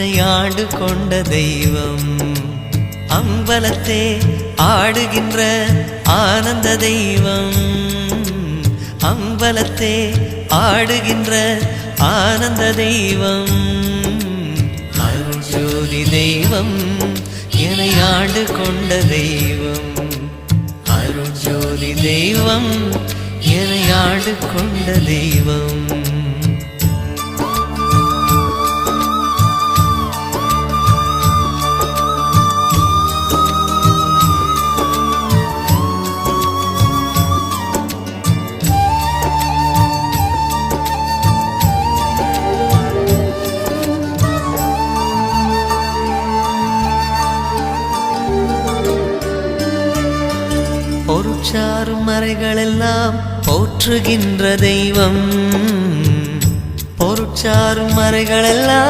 என ஆண்டு கொண்ட தெய்வம். அம்பலத்தே ஆடுகின்ற ஆனந்த தெய்வம். அம்பலத்தே ஆடுகின்ற ஆனந்த தெய்வம். அருஜோதி தெய்வம் என ஆண்டு கொண்ட தெய்வம். அருஜோதி தெய்வம் என ஆண்டு கொண்ட தெய்வம். பொருட்சாரும் மறைகளெல்லாம் போற்றுகின்ற தெய்வம். பொருட்சாரும் மறைகளெல்லாம்